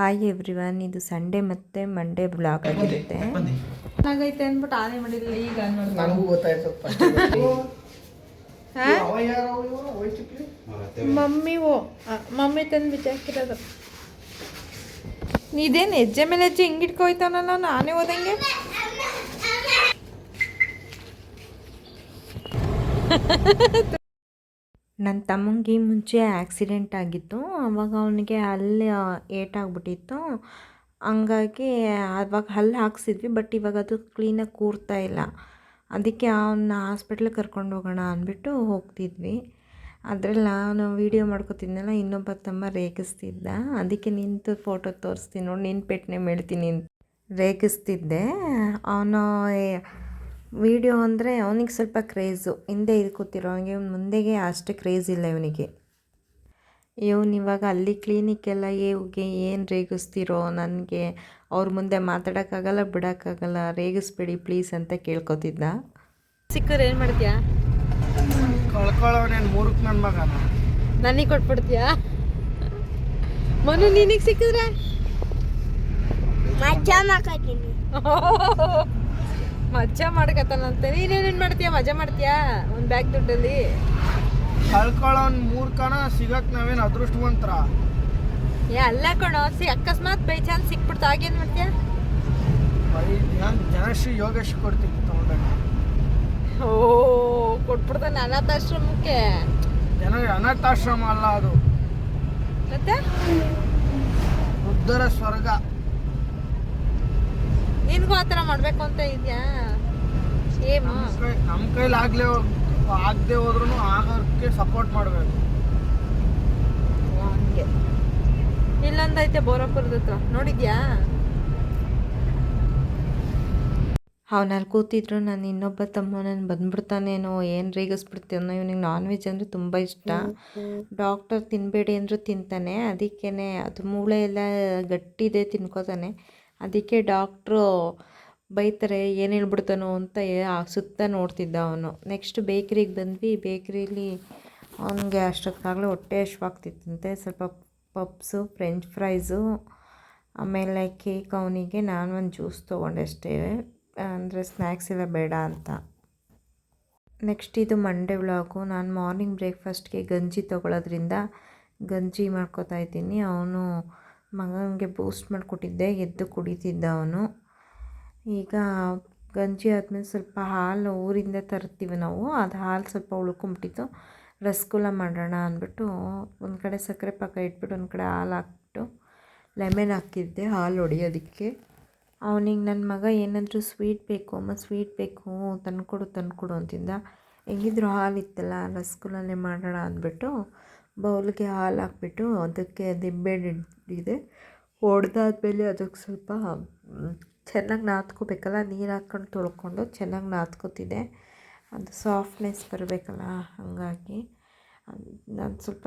Hi everyone ಇದು Sunday ಮತ್ತು Monday blog ಆಗಿರುತ್ತೆ. ಚೆನ್ನಾಗೈತೆ ಅಂದ್ಬಿಟ್ಟು ಆನೆ ಮಾಡಿಲ್ಲ ಈಗ ನನಗೂ ಗೊತ್ತಾಯ್ತು ಮಮ್ಮಿ ಓ ಮಮ್ಮಿ ತಂದು ಬಿಚ್ಚಾಕಿರೋದು ಇದೇನು ಹೆಜ್ಜೆ ಮೇಲೆ ಹೆಜ್ಜೆ ಹಿಂಗೆ ಇಟ್ಕೋಯ್ತಾನಲ್ಲ ನಾನೇ ಹೋದಂಗೆ? ನನ್ನ ತಮ್ಮಂಗೆ ಮುಂಚೆ ಆಕ್ಸಿಡೆಂಟ್ ಆಗಿತ್ತು. ಅವಾಗ ಅವನಿಗೆ ಅಲ್ಲಿ ಏಟಾಗ್ಬಿಟ್ಟಿತ್ತು. ಹಂಗಾಗಿ ಆವಾಗ ಹಲ್ಲು ಹಾಕ್ಸಿದ್ವಿ, ಬಟ್ ಇವಾಗ ಅದು ಕ್ಲೀನಾಗಿ ಕೂರ್ತಾ ಇಲ್ಲ. ಅದಕ್ಕೆ ಅವನ್ನ ಹಾಸ್ಪಿಟ್ಲಿಗೆ ಕರ್ಕೊಂಡು ಹೋಗೋಣ ಅಂದ್ಬಿಟ್ಟು ಹೋಗ್ತಿದ್ವಿ. ಅದ್ರಲ್ಲಿ ನಾನು ವೀಡಿಯೋ ಮಾಡ್ಕೊತಿದ್ನಲ್ಲ ಇನ್ನೊಬ್ಬ ತಮ್ಮ ರೇಗಿಸ್ತಿದ್ದ. ಅದಕ್ಕೆ ನಿಂತು ಫೋಟೋ ತೋರಿಸ್ತೀನಿ ನೋಡಿ ನಿನ್ನ ಪೆಟ್ಟನೆ ಮೇಳ್ತೀನಿ ರೇಗಿಸ್ತಿದ್ದೆ. ಅವನು ವೀಡಿಯೋ ಅಂದರೆ ಅವನಿಗೆ ಸ್ವಲ್ಪ ಕ್ರೇಜು. ಹಿಂದೆ ಇದು ಕೂತಿರೋ ಅವನಿಗೆ ಮುಂದೆಗೆ ಅಷ್ಟು ಕ್ರೇಜ್ ಇಲ್ಲ ಇವನಿಗೆ. ಇವನು ಇವಾಗ ಅಲ್ಲಿ ಕ್ಲಿನಿಕ್ಕೆಲ್ಲ ಏವ್ಗೆ ಏನು ರೇಗಿಸ್ತಿರೋ ನನಗೆ ಅವ್ರ ಮುಂದೆ ಮಾತಾಡೋಕ್ಕಾಗಲ್ಲ ಬಿಡೋಕ್ಕಾಗಲ್ಲ ರೇಗಿಸ್ಬೇಡಿ ಪ್ಲೀಸ್ ಅಂತ ಕೇಳ್ಕೊತಿದ್ದ ಸಿಕ್ಕರ್ ಏನು ಮಾಡ್ತೀಯಾ? ಕಳ್ಕೊಳ್ಳೋನೇನು ಮೂರಕ್ಕೆ ನನ್ನ ಮಗನ? ನನಗೆ ಕೊಟ್ಬಿಡ್ತೀಯಾ? ಮನು ನಿನಗೆ ಸಿಕ್ಕಿದ್ರೆ? ಮಜಾ ಮಾಡ್ಕೊತೀನಿ. ಮಜಾ ಮಾಡ್ಕತ್ತಾನಂತೆ ನೀನೇನೇನು ಮಾಡ್ತೀಯಾ? ಮಜಾ ಮಾಡ್ತೀಯಾ? ಒಂದು ಬ್ಯಾಗ್ ದುಡ್ಡಲ್ಲಿ? ಕಳ್ಕೊಳ್ಳೋನ್ ಮೂರ್ಖನ ಸಿಗಕ್ ನಾವೇನು ಅದೃಷ್ಟವಂತರ? ಏ ಅಲ್ಲ ಕಣೋ ಸಿ ಅಕಸ್ಮಾತ್ ಬೈ ಚಾನ್ಸ್ ಸಿಕ್ಬಿಡ್ತು ಆಗೇನು ಮಾಡ್ತೀಯಾ? ಬೈ ಜನ ಜನಶ್ರೀ ಯೋಗೇಶ್ ಕೊಡ್ತೀನಿ ತಗೊಂಡಾಗ. ಓ ಕೊಟ್ಬಿಡ್ತಾನೆ ಅನಾಥಾಶ್ರಮಕ್ಕೆ? ಜನ ಅನಾಥಾಶ್ರಮ ಅಲ್ಲ ಅದು. ಮತ್ತೆ? ವೃದ್ಧರ ಸ್ವರ್ಗ. ನಿನ್ಗೂ ಆ ಥರ ಮಾಡಬೇಕು ಅಂತ ಇದೆಯಾ? ಏಮ ನಮ್ಮ ಕೈಲಿ ಆಗ್ಲೇ ಆಗದೆ ಹೋದ್ರೂ ಆಗೋಕ್ಕೆ ಸಪೋರ್ಟ್ ಮಾಡಬೇಕು. ಹಂಗೆ. ಇಲ್ಲೊಂದೈತೆ ಬೋರಪುರದ ಹತ್ರ. ನೋಡಿದ್ಯಾ? ಅವನಲ್ಲಿ ಕೂತಿದ್ರು ನಾನು ಇನ್ನೊಬ್ಬ ತಮ್ಮ ನಾನು ಬಂದ್ಬಿಡ್ತಾನೇನೋ ಏನು ರೇಗಿಸ್ಬಿಡ್ತೀನೋ ಇವನಿಗೆ ನಾನ್ ವೆಜ್ ಅಂದರೆ ತುಂಬ ಇಷ್ಟ. ಡಾಕ್ಟರ್ ತಿನ್ನಬೇಡಿ ಅಂದರೂ ತಿಂತಾನೆ ಅದಕ್ಕೇ ಅದು ಮೂಳೆ ಎಲ್ಲ ಗಟ್ಟಿದೆ ತಿನ್ಕೋತಾನೆ. ಅದಕ್ಕೆ ಡಾಕ್ಟ್ರು ಬೈತಾರೆ, ಏನು ಹೇಳ್ಬಿಡ್ತಾನೋ ಅಂತ ಸುತ್ತ ನೋಡ್ತಿದ್ದ ಅವನು. ನೆಕ್ಸ್ಟ್ ಬೇಕ್ರಿಗೆ ಬಂದ್ವಿ. ಬೇಕ್ರಿಲಿ ಅವನಿಗೆ ಅಷ್ಟೊತ್ತಾಗಲೇ ಹೊಟ್ಟೆ ಹಶ್ವಾಗ್ತಿತ್ತಂತೆ ಸ್ವಲ್ಪ ಪಪ್ಸು ಫ್ರೆಂಚ್ ಫ್ರೈಸು ಆಮೇಲೆ ಕೇಕ್ ಅವನಿಗೆ. ನಾನು ಒಂದು ಜ್ಯೂಸ್ ತೊಗೊಂಡೆ ಅಷ್ಟೇ. ಅಂದರೆ ಸ್ನ್ಯಾಕ್ಸ್ ಎಲ್ಲ ಬೇಡ ಅಂತ. ನೆಕ್ಸ್ಟ್ ಇದು ಮಂಡೇ ವ್ಲಾಗು ನಾನು ಮಾರ್ನಿಂಗ್ ಬ್ರೇಕ್ಫಾಸ್ಟ್ಗೆ ಗಂಜಿ ತೊಗೊಳೋದ್ರಿಂದ ಗಂಜಿ ಮಾಡ್ಕೋತಾ ಇದ್ದೀನಿ. ಅವನು ಮಗನಿಗೆ ಬೂಸ್ಟ್ ಮಾಡಿಕೊಟ್ಟಿದ್ದೆ. ಎದ್ದು ಕುಡಿತಿದ್ದ ಅವನು. ಈಗ ಗಂಜಿ ಆದಮೇಲೆ ಸ್ವಲ್ಪ ಹಾಲು ಊರಿಂದ ತರ್ತೀವಿ ನಾವು. ಅದು ಹಾಲು ಸ್ವಲ್ಪ ಉಳ್ಕೊಂಬಿಟ್ಟಿತ್ತು. ರಸಗುಲ್ಲ ಮಾಡೋಣ ಅಂದ್ಬಿಟ್ಟು ಒಂದು ಕಡೆ ಸಕ್ಕರೆ ಪಾಕ ಇಟ್ಬಿಟ್ಟು ಒಂದು ಕಡೆ ಹಾಲು ಹಾಕ್ಬಿಟ್ಟು ಲೆಮನ್ ಹಾಕಿದ್ದೆ ಹಾಲು ಹೊಡೆಯೋದಕ್ಕೆ. ಅವನಿಗೆ ನನ್ನ ಮಗ ಏನಾದರೂ ಸ್ವೀಟ್ ಬೇಕು, ಅಮ್ಮ ಸ್ವೀಟ್ ಬೇಕು, ತಂದುಕೊಡು ತಂದುಕೊಡು ಅಂತಿಂದ. ಹೆಂಗಿದ್ರು ಹಾಲು ಇತ್ತಲ್ಲ, ರಸಗುಲ್ಲನೇ ಮಾಡೋಣ ಅಂದ್ಬಿಟ್ಟು ಬೌಲ್ಗೆ ಹಾಲು ಹಾಕ್ಬಿಟ್ಟು ಅದಕ್ಕೆ ದಿಬ್ಬೆ ಇದೆ ಹೊಡೆದಾದ್ಮೇಲೆ ಅದಕ್ಕೆ ಸ್ವಲ್ಪ ಚೆನ್ನಾಗಿ ನಾದ್ಕೋಬೇಕಲ್ಲ ನೀರು ಹಾಕ್ಕೊಂಡು ತೊಳ್ಕೊಂಡು ಚೆನ್ನಾಗಿ ನಾದ್ಕೋತಿದ್ದೆ ಅದು ಸಾಫ್ಟ್ನೆಸ್ ಬರಬೇಕಲ್ಲ, ಹಾಗಾಗಿ. ನಾನು ಸ್ವಲ್ಪ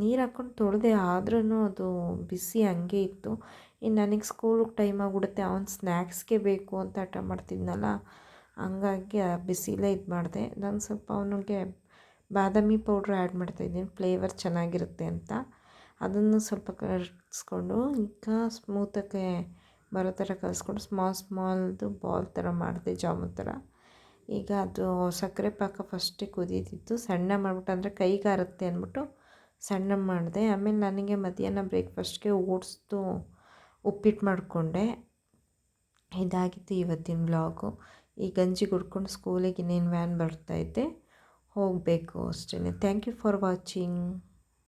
ನೀರು ಹಾಕ್ಕೊಂಡು ತೊಳೆದೆ ಆದ್ರೂ ಅದು ಬಿಸಿ ಹಂಗೆ ಇತ್ತು. ಇನ್ನು ನನಗೆ ಸ್ಕೂಲಿಗೆ ಟೈಮ್ ಆಗಿಬಿಡುತ್ತೆ, ಅವ್ನು ಸ್ನ್ಯಾಕ್ಸ್ಗೆ ಬೇಕು ಅಂತ ಹಠ ಮಾಡ್ತಿದ್ನಲ್ಲ, ಹಂಗಾಗಿ ಆ ಬಿಸಿಲೇ ಇದು ಮಾಡಿದೆ. ನಾನು ಸ್ವಲ್ಪ ಅವನಿಗೆ ಬಾದಾಮಿ ಪೌಡ್ರ್ ಆ್ಯಡ್ ಮಾಡ್ತಾಯಿದ್ದೀನಿ ಫ್ಲೇವರ್ ಚೆನ್ನಾಗಿರುತ್ತೆ ಅಂತ. ಅದನ್ನು ಸ್ವಲ್ಪ ಕರಿಸ್ಕೊಂಡು, ಈಗ ಸ್ಮೂತಕ್ಕೆ ಬರೋ ಥರ ಕಲಿಸ್ಕೊಂಡು ಸ್ಮಾಲ್ ಸ್ಮಾಲ್ದು ಬಾಲ್ ಥರ ಮಾಡಿದೆ ಜಾಮೂನ್ ಥರ. ಈಗ ಅದು ಸಕ್ಕರೆ ಪಾಕ ಫಸ್ಟೇ ಕುದೀತಿತ್ತು ಸಣ್ಣ ಮಾಡಿಬಿಟ್ಟು ಅಂದರೆ ಕೈಗಾರುತ್ತೆ ಅಂದ್ಬಿಟ್ಟು ಸಣ್ಣ ಮಾಡಿದೆ. ಆಮೇಲೆ ನನಗೆ ಮಧ್ಯಾಹ್ನ ಬ್ರೇಕ್ಫಾಸ್ಟ್ಗೆ ಓಡಿಸ್ದು ಉಪ್ಪಿಟ್ಟು ಮಾಡಿಕೊಂಡೆ. ಇದಾಗಿತ್ತು ಇವತ್ತಿನ ಬ್ಲಾಗು ಈ ಗಂಜಿ ಕುಡ್ಕೊಂಡು ಸ್ಕೂಲಿಗೆ ಇನ್ನೇನು ವ್ಯಾನ್ ಬರ್ತಾಯಿದ್ದೆ ಹೋಗಬೇಕು ಅಷ್ಟೇ ಥ್ಯಾಂಕ್ ಯು ಫಾರ್ ವಾಚಿಂಗ್